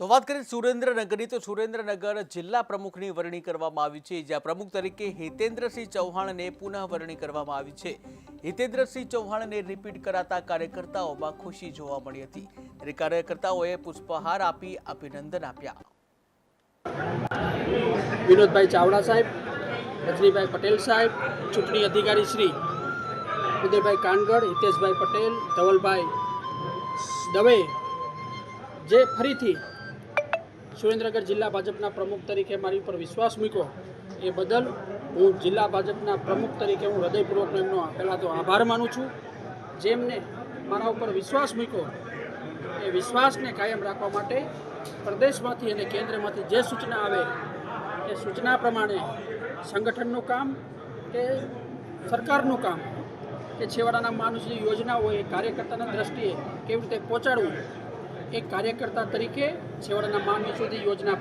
તો વાત કરીએ સુરેન્દ્રનગરની, તો સુરેન્દ્રનગર જિલ્લા પ્રમુખની વરણી કરવામાં આવી છે. જ્યાં પ્રમુખ તરીકે હિતેન્દ્રસિંહ ચૌહાણને પુનઃ વરણી કરવામાં આવી છે. હિતેન્દ્રસિંહ ચૌહાણને રિપીટ કરાતા કાર્યકર્તાઓમાં ખુશી જોવા મળી હતી ત્યારે કાર્યકર્તાઓએ પુષ્પહાર આપી અભિનંદન આપ્યા. વિનોદભાઈ ચાવડા સાહેબ, રજનીભાઈ પટેલ સાહેબ, ચૂંટણી અધિકારી શ્રી ઉદયભાઈ કાનગડ હિતેશભાઈ પટેલ, ધવલભાઈ દવે જે ફરીથી સુરેન્દ્રનગર જિલ્લા ભાજપના પ્રમુખ તરીકે મારી ઉપર વિશ્વાસ મૂક્યો. એ બદલ હું જિલ્લા ભાજપના પ્રમુખ તરીકે હું હૃદયપૂર્વકનો એમનો પહેલાં તો આભાર માનું છું. જેમને મારા ઉપર વિશ્વાસ મૂક્યો, એ વિશ્વાસને કાયમ રાખવા માટે પ્રદેશમાંથી અને કેન્દ્રમાંથી જે સૂચના આવે, એ સૂચના પ્રમાણે સંગઠનનું કામ કે સરકારનું કામ કે છેવાડાના માણસની યોજના હોય એ કાર્યકર્તાના દ્રષ્ટિએ કેવી રીતે પહોંચાડવું એક કાર્યકર્તા તરીકે છેવાડાના માનવી સુધી યોજના